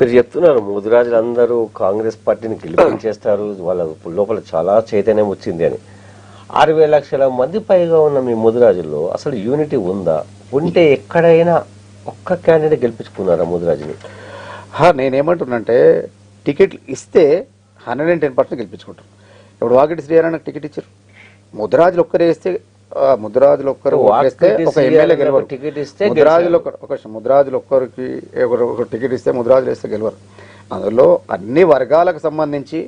మీరు చెప్తున్నారు ముదిరాజులు అందరూ కాంగ్రెస్ పార్టీని గెలిపించేస్తారు వాళ్ళ లోపల చాలా చైతన్యం వచ్చింది అని. ఆరు వేల లక్షల మంది పైగా ఉన్న మీ ముదిరాజుల్లో అసలు యూనిటీ ఉందా? ఉంటే ఎక్కడైనా ఒక్క క్యాండిడేట్ గెలిపించుకున్నారా ముదిరాజుని? హా, టికెట్ ఇస్తే హండ్రెడ్ అండ్ టెన్ పర్సెంట్ గెలిపించుకుంటారు. ఇప్పుడు వాకిటి శ్రీహారాయణకు టికెట్ ఇచ్చారు. ముద్రాజులు ఒక్కరే ఇస్తే ముద్రాజులు ఒక్కరు ఓటేస్తే ఒక ఎమ్మెల్యే గెలవరు. టికెట్ ఇస్తే ముద్రాజులు ఒక ముద్రాజులు ఒక్కరికి ఒకరు ఒక టికెట్ ఇస్తే ముద్రాజులు ఇస్తే గెలవరు. అందులో అన్ని వర్గాలకు సంబంధించి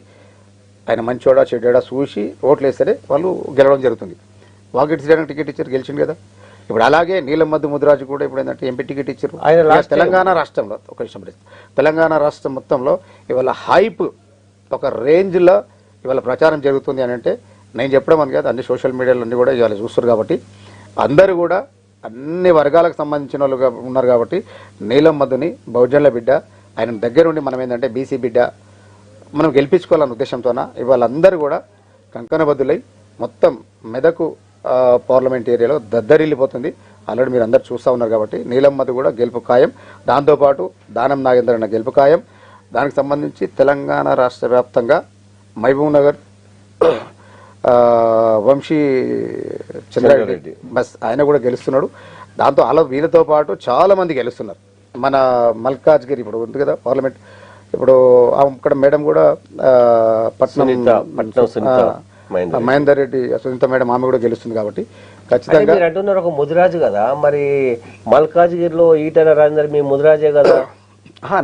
ఆయన మంచోడా చెడ్డా చూసి ఓట్లు వేస్తేనే వాళ్ళు గెలవడం జరుగుతుంది. వాకిటి శ్రీహరానికి టికెట్ ఇచ్చారు గెలిచిండు కదా. ఇప్పుడు అలాగే నీలం మధ్య ముద్రాజు కూడా ఇప్పుడు ఏంటంటే ఎంపీ టికెట్ ఇచ్చారు. ఆయన తెలంగాణ రాష్ట్రంలో ఒక విషయం. తెలంగాణ రాష్ట్రం మొత్తంలో ఇవాళ హైప్ ఒక రేంజ్లో ఇవాళ ప్రచారం జరుగుతుంది అని అంటే నేను చెప్పడం అని కాదు అన్ని సోషల్ మీడియాలో అన్ని కూడా ఇవాళ చూస్తారు కాబట్టి అందరూ కూడా అన్ని వర్గాలకు సంబంధించిన వాళ్ళు ఉన్నారు కాబట్టి నీలం మధుని బహుజనుల బిడ్డ ఆయన దగ్గరుండి మనం ఏంటంటే బీసీ బిడ్డ మనం గెలిపించుకోవాలన్న ఉద్దేశంతోన ఇవాళ అందరూ కూడా కంకణబద్దులై మొత్తం మెదకు పార్లమెంట్ ఏరియాలో దద్దరిల్లిపోతుంది. ఆల్రెడీ మీరు అందరు చూస్తూ ఉన్నారు కాబట్టి నీలం మధు కూడా గెలుపు ఖాయం. దాంతోపాటు దానం నాగేంద్ర అన్న గెలుపు ఖాయం. దానికి సంబంధించి తెలంగాణ రాష్ట్ర వ్యాప్తంగా మహబూబ్ నగర్ వంశీ చంద్రారెడ్డి. బస్ ఆయన కూడా గెలుస్తున్నాడు. దాంతో అలా వీళ్ళతో పాటు చాలా మంది గెలుస్తున్నారు. మన మల్కాజ్గిరి ఇప్పుడు ఉంది కదా పార్లమెంట్. ఇప్పుడు అక్కడ మేడం కూడా పట్నం మహేందర్ రెడ్డి. సునీత మేడం ఆమె కూడా గెలుస్తుంది కాబట్టి ఖచ్చితంగా అంటున్నారు ఒక ముదిరాజు కదా మరి మల్కాజ్గిరిలో ఈటల రాజేందర్ మీ ముదిరాజే కదా?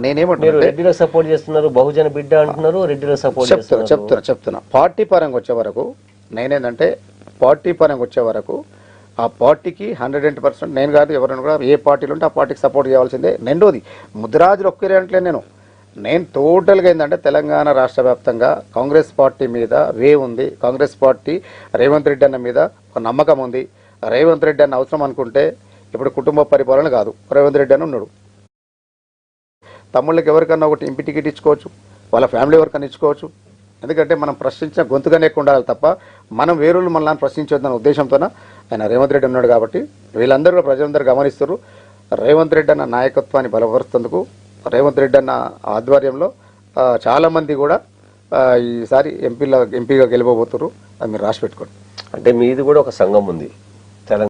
నేనేమంటున్నా రెడ్డిలో సపోర్ట్ చేస్తున్నారు బహుజన బిడ్డ అంటున్నారు రెడ్డిలో సపోర్ట్ చెప్తున్నా చేస్తున్నారు. చెప్తున్నా చెప్తున్నా. పార్టీ పరంగా వచ్చే వరకు నేనేందంటే పార్టీ పరంగా వచ్చే వరకు ఆ పార్టీకి హండ్రెడ్ అండ్ పర్సెంట్ నేను కాదు ఎవరైనా కూడా ఏ పార్టీలు ఉంటే ఆ పార్టీకి సపోర్ట్ చేయాల్సిందే. రెండోది ముద్రాజులు ఒక్కరే అంటలే నేను. నేను టోటల్గా ఏంటంటే తెలంగాణ రాష్ట్ర వ్యాప్తంగా కాంగ్రెస్ పార్టీ మీద వే ఉంది. కాంగ్రెస్ పార్టీ రేవంత్ రెడ్డి అన్న మీద ఒక నమ్మకం ఉంది. రేవంత్ రెడ్డి అన్న అవసరం అనుకుంటే ఇప్పుడు కుటుంబ పరిపాలన కాదు. రేవంత్ రెడ్డి అని ఉన్నాడు. తమ్ముళ్ళకి ఎవరికన్నా ఒకటి ఎంపీ టికెట్ ఇచ్చుకోవచ్చు. వాళ్ళ ఫ్యామిలీ ఎవరికన్నా ఇచ్చుకోవచ్చు. ఎందుకంటే మనం ప్రశ్నించిన గొంతుగానే ఉండాలి తప్ప మనం వేరులు మనల్ని ప్రశ్నించొద్దన్న ఉద్దేశంతోన ఆయన రేవంత్ రెడ్డి ఉన్నాడు కాబట్టి వీళ్ళందరూ కూడా ప్రజలందరూ గమనిస్తారు రేవంత్ రెడ్డి అన్న నాయకత్వాన్ని బలపరుస్తుందుకు రేవంత్ రెడ్డి అన్న ఆధ్వర్యంలో చాలామంది కూడా ఈసారి ఎంపీలో ఎంపీగా గెలవబోతున్నారు అది మీరు రాసి పెట్టుకోండి. అంటే మీది కూడా ఒక సంఘం ఉంది.